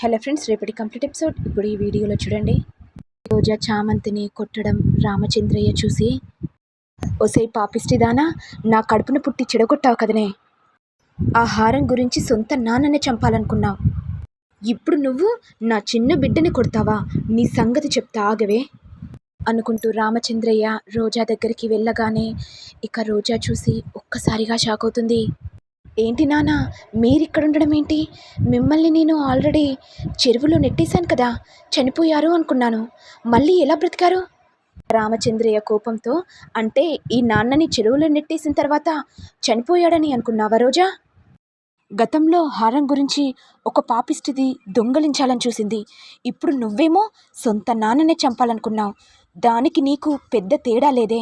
Hello friends రేపటి complete episode. ఇప్పుడు ఈ వీడియోలో చూడండి. రోజా చామంతిని కొట్టడం రామచంద్రయ్య చూసి ఒసే పాపిస్టిదానా నా కడుపును పుట్టి చెడగొట్టావు కదనే. ఆ హారం గురించి సొంత నాన్ననే చంపాలనుకున్నావు. ఇప్పుడు నువ్వు నా చిన్న బిడ్డని కొడతావా? నీ సంగతి చెప్తా ఆగవే. అనుకుంటూ రామచంద్రయ్య రోజా దగ్గరికి వెళ్ళగానే ఇక రోజా చూసి ఒక్కసారిగా షాక్ అవుతుంది. ఏంటి నాన్న మీరిక్కడుండడం ఏంటి మిమ్మల్ని నేను ఆల్రెడీ చెరువులో నెట్టేశాను కదా చనిపోయారు అనుకున్నాను. మళ్ళీ ఎలా బ్రతికారు? రామచంద్రయ్య కోపంతో అంటే ఈ నాన్నని చెరువులో నెట్టేసిన తర్వాత చనిపోయాడని అనుకున్నావా రోజా? గతంలో హారం గురించి ఒక పాపిష్టిది దొంగలించాలని చూసింది. ఇప్పుడు నువ్వేమో సొంత నాన్ననే చంపాలనుకున్నావు. దానికి నీకు పెద్ద తేడా లేదే.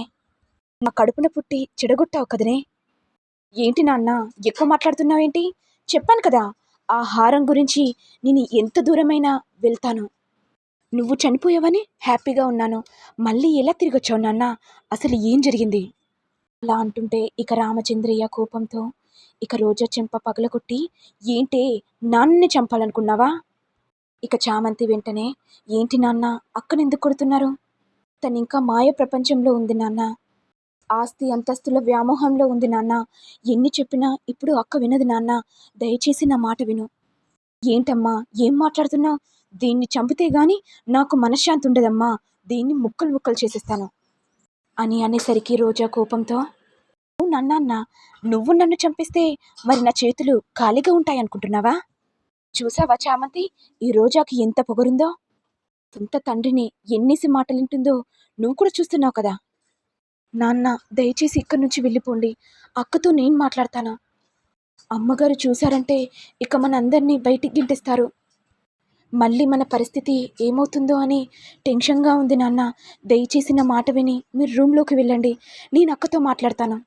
మా కడుపున పుట్టి చెడగొట్టావు కదనే. ఏంటి నాన్న ఎక్కువ మాట్లాడుతున్నావేంటి? చెప్పాను కదా ఆ హారం గురించి నేను ఎంత దూరమైనా వెళ్తాను. నువ్వు చనిపోయావని హ్యాపీగా ఉన్నాను. మళ్ళీ ఎలా తిరిగి వచ్చావు నాన్న? అసలు ఏం జరిగింది? అలా అంటుంటే ఇక రామచంద్రయ్య కోపంతో ఇక రోజా చెంప పగలగొట్టి ఏంటే నాన్నని చంపాలనుకున్నావా? ఇక చామంతి వెంటనే ఏంటి నాన్న అక్కనెందుకు కొడుతున్నారు? తను ఇంకా మాయ ప్రపంచంలో ఉంది నాన్న. ఆస్తి అంతస్తుల వ్యామోహంలో ఉంది నాన్న. ఎన్ని చెప్పినా ఇప్పుడు అక్క వినదు నాన్న. దయచేసి నా మాట విను. ఏంటమ్మా? ఏం మాట్లాడుతున్నావు? దీన్ని చంపితే గాని నాకు మనశ్శాంతి ఉండదమ్మా. దీన్ని ముక్కలు ముక్కలు చేసేస్తాను. అని అనేసరికి రోజా కోపంతో "నువ్వు నన్నన్న నువ్వు నన్ను చంపిస్తే మరి నా చేతులు ఖాళీగా ఉంటాయనుకుంటున్నావా? చూసావా చామంతి? ఈ రోజాకి ఎంత పొగరుందో? సొంత తండ్రిని ఎన్నేసి మాటలింటుందో నువ్వు కూడా చూస్తున్నావు కదా. నాన్న దయచేసి ఇక్కడి నుంచి వెళ్ళిపోండి. అక్కతో నేను మాట్లాడతాను? అమ్మగారు చూశారంటే ఇక మనందరినీ బయటికి గింటేస్తారు. మళ్ళీ మన పరిస్థితి ఏమవుతుందో అని టెన్షన్గా ఉంది నాన్న. దయచేసి నా మాట విని మీరు రూమ్లోకి వెళ్ళండి. నేను అక్కతో మాట్లాడతాను.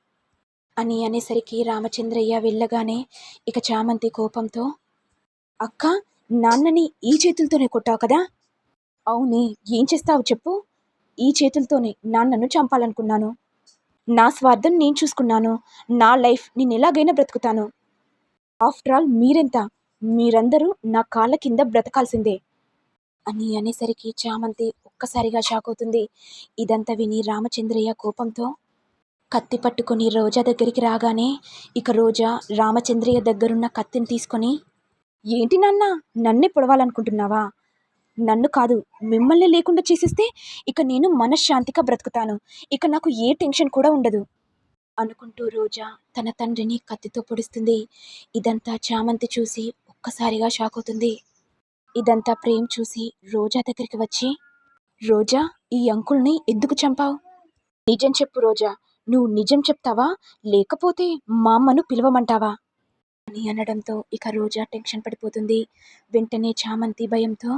అని అనేసరికి రామచంద్రయ్య వెళ్ళగానే ఇక చామంతి కోపంతో అక్క నాన్నని ఈ చేతులతోనే కొట్టావు కదా? అవునే ఏం చేస్తావు చెప్పు. ఈ చేతులతోనే నాన్నను చంపాలనుకున్నాను. నా స్వార్థం నేను చూసుకున్నాను. నా లైఫ్ నేను ఎలాగైనా బ్రతుకుతాను. ఆఫ్టర్ ఆల్ మీరెంత? మీరందరూ నా కాళ్ళ కింద బ్రతకాల్సిందే. అని అనేసరికి చామంతి ఒక్కసారిగా షాక్ అవుతుంది. ఇదంతా విని రామచంద్రయ్య కోపంతో కత్తి పట్టుకొని రోజా దగ్గరికి రాగానే ఇక రోజా రామచంద్రయ్య దగ్గరున్న కత్తిని తీసుకొని ఏంటి నాన్న? నన్నే పొడవాలనుకుంటున్నావా? నన్ను కాదు మిమ్మల్ని లేకుండా చేసేస్తే ఇక నేను మనశ్శాంతిగా బ్రతుకుతాను. ఇక నాకు ఏ టెన్షన్ కూడా ఉండదు. అనుకుంటూ రోజా తన తండ్రిని కత్తితో పొడుస్తుంది. ఇదంతా చామంతి చూసి ఒక్కసారిగా షాక్ అవుతుంది. ఇదంతా ప్రేమ్ చూసి రోజా దగ్గరికి వచ్చి రోజా ఈ అంకుల్ని ఎందుకు చంపావు? నిజం చెప్పు రోజా నువ్వు నిజం చెప్తావా? లేకపోతే మా అమ్మను పిలవమంటావా? అని అనడంతో ఇక రోజా టెన్షన్ పడిపోతుంది. వెంటనే చామంతి భయంతో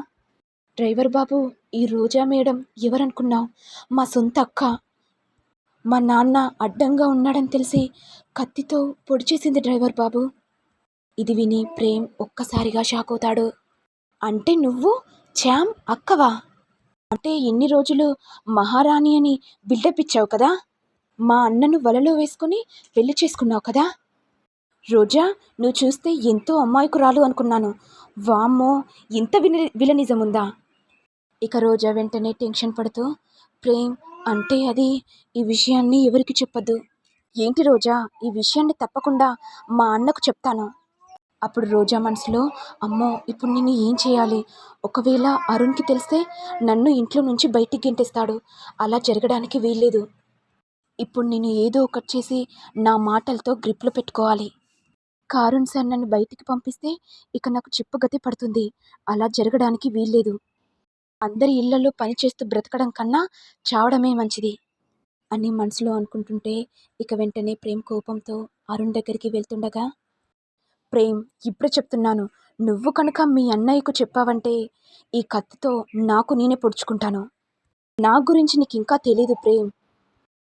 డ్రైవర్ బాబు ఈ రోజా మేడం ఎవరనుకున్నావు? మా సొంత అక్క. మా నాన్న అడ్డంగా ఉన్నాడని తెలిసి కత్తితో పొడి చేసింది డ్రైవర్ బాబు. ఇది విని ప్రేమ్ ఒక్కసారిగా షాక్ అవుతాడు. అంటే నువ్వు చామ్ అక్కవా? అంటే ఎన్ని రోజులు మహారాణి అని బిల్డప్ ఇచ్చావు కదా? మా అన్నను వలలో వేసుకుని పెళ్ళి చేసుకున్నావు కదా? రోజా నువ్వు చూస్తే ఎంతో అమ్మాయికురాలు అనుకున్నాను. వామ్మో ఇంత విని విలనిజముందా? ఇక రోజా వెంటనే టెన్షన్ పడుతూ ప్రేమ్ అంటే అది ఈ విషయాన్ని ఎవరికి చెప్పదు? ఏంటి రోజా ఈ విషయాన్ని తప్పకుండా మా అన్నకు చెప్తాను. అప్పుడు రోజా మనసులో అమ్మో ఇప్పుడు నేను ఏం చేయాలి? ఒకవేళ అరుణ్కి తెలిస్తే నన్ను ఇంట్లో నుంచి బయటికి గెంటేస్తాడు. అలా జరగడానికి వీల్లేదు. ఇప్పుడు నేను ఏదో ఒకటి చేసి నా మాటలతో గ్రిప్లో పెట్టుకోవాలి. కారుణ్ సార్ నన్ను బయటికి పంపిస్తే ఇక నాకు చిప్పుగతి పడుతుంది. అలా జరగడానికి వీల్లేదు. అందరి ఇళ్ళలో పనిచేస్తూ బ్రతకడం కన్నా చావడమే మంచిది అని మనసులో అనుకుంటుంటే ఇక వెంటనే ప్రేమ్ కోపంతో అరుణ్ దగ్గరికి వెళ్తుండగా ప్రేమ్ ఇప్పుడు చెప్తున్నాను. నువ్వు కనుక మీ అన్నయ్యకు చెప్పావంటే ఈ కత్తితో నాకు నేనే పొడుచుకుంటాను. నా గురించి నీకు ఇంకా తెలీదు ప్రేమ్.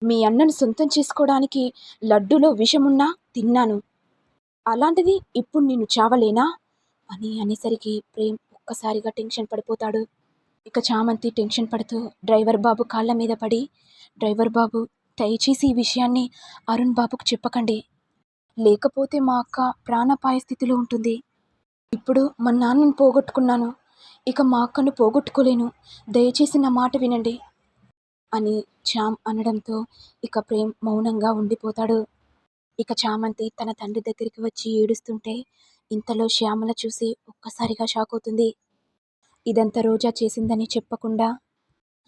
మీ అన్నను సొంతం చేసుకోవడానికి లడ్డూలో విషమున్నా తిన్నాను. అలాంటిది ఇప్పుడు నేను చావలేనా? అని అనేసరికి ప్రేమ్ ఒక్కసారిగా టెన్షన్ పడిపోతాడు. ఇక చామంతి టెన్షన్ పడుతూ డ్రైవర్ బాబు కాళ్ళ మీద పడి డ్రైవర్ బాబు దయచేసి ఈ విషయాన్ని అరుణ్ బాబుకు చెప్పకండి. లేకపోతే మా అక్క ప్రాణాపాయ స్థితిలో ఉంటుంది. ఇప్పుడు మా నాన్నని పోగొట్టుకున్నాను. ఇక మా అక్కను పోగొట్టుకోలేను. దయచేసి నా మాట వినండి అని శ్యామ్ అనడంతో ఇక ప్రేమ్ మౌనంగా ఉండిపోతాడు. ఇక చామంతి తన తండ్రి దగ్గరికి వచ్చి ఏడుస్తుంటే ఇంతలో శ్యామల చూసి ఒక్కసారిగా షాక్ అవుతుంది. ఇదంతా రోజా చేసిందని చెప్పకుండా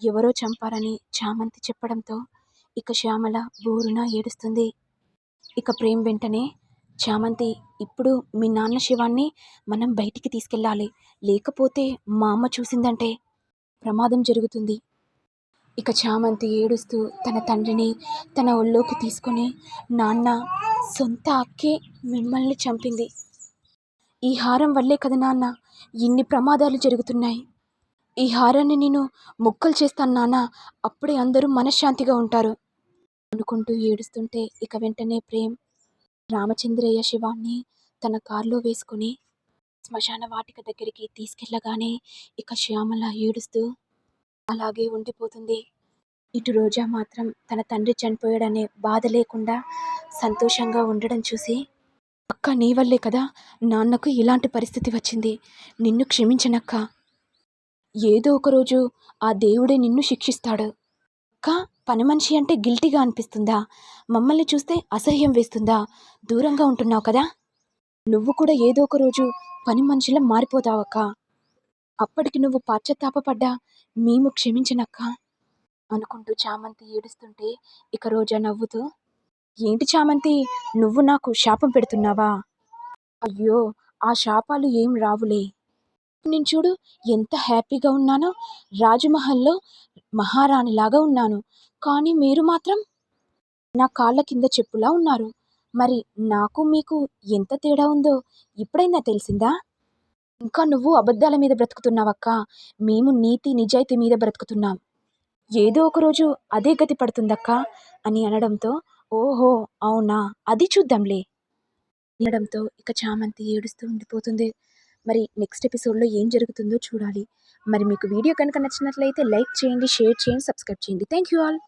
ఎవరో చంపారని చామంతి చెప్పడంతో ఇక శ్యామల బోరున ఏడుస్తుంది. ఇక ప్రేమ్ వెంటనే చామంతి ఇప్పుడు మీ నాన్న శివాన్ని మనం బయటికి తీసుకెళ్ళాలి. లేకపోతే మా అమ్మ చూసిందంటే ప్రమాదం జరుగుతుంది. ఇక చామంతి ఏడుస్తూ తన తండ్రిని తన ఒళ్ళోకి తీసుకొని నాన్న సొంత అక్కే మిమ్మల్ని చంపింది. ఈ హారం వల్లే కదా నాన్న? ఇన్ని ప్రమాదాలు జరుగుతున్నాయి. ఈ హారాన్ని నేను ముక్కలు చేస్తాను నాన్న. అప్పుడే అందరూ మనశ్శాంతిగా ఉంటారు. అనుకుంటూ ఏడుస్తుంటే ఇక వెంటనే ప్రేమ్ రామచంద్రయ్య శివాన్ని తన కారులో వేసుకుని శ్మశాన వాటిక దగ్గరికి తీసుకెళ్ళగానే ఇక శ్యామల ఏడుస్తూ అలాగే ఉండిపోతుంది. ఇటు రోజా మాత్రం తన తండ్రి చనిపోయాడనే బాధ లేకుండా సంతోషంగా ఉండడం చూసి అక్క నీ వల్లే కదా నాన్నకు ఇలాంటి పరిస్థితి వచ్చింది. నిన్ను క్షమించనక్క. ఏదో ఒక రోజు ఆ దేవుడే నిన్ను శిక్షిస్తాడు. అక్క పని మనిషి అంటే గిల్టీగా అనిపిస్తుందా? మమ్మల్ని చూస్తే అసహ్యం వేస్తుందా? దూరంగా ఉంటున్నావు కదా? నువ్వు కూడా ఏదో ఒక రోజు పని మనిషిలా మారిపోతావక్క అప్పటికి నువ్వు పాశ్చాత్తాపడ్డా మేము క్షమించనక్క. అనుకుంటూ చామంతి ఏడుస్తుంటే ఇక రోజా నవ్వుతూ ఏంటి చామంతి? నువ్వు నాకు శాపం పెడుతున్నావా? అయ్యో ఆ శాపాలు ఏం రావులే. నేను చూడు ఎంత హ్యాపీగా ఉన్నానో. రాజమహల్లో మహారాణిలాగా ఉన్నాను. కానీ మీరు మాత్రం నా కాళ్ళ కింద చెప్పులా ఉన్నారు. మరి నాకు మీకు ఎంత తేడా ఉందో ఇప్పుడైనా తెలిసిందా? ఇంకా నువ్వు అబద్ధాల మీద బ్రతుకుతున్నావక్క. మేము నీతి నిజాయితీ మీద బ్రతుకుతున్నాం. ఏదో ఒక రోజు అదే గతి పడుతుందక్క అని అనడంతో ఓహో అవునా? అది చూద్దాంలే. వినడంతో ఇక చామంతి ఏడుస్తూ ఉండిపోతుంది. మరి నెక్స్ట్ ఎపిసోడ్లో ఏం జరుగుతుందో చూడాలి. మరి మీకు వీడియో కనుక నచ్చినట్లయితే లైక్ చేయండి షేర్ చేయండి సబ్స్క్రైబ్ చేయండి. Thank you all.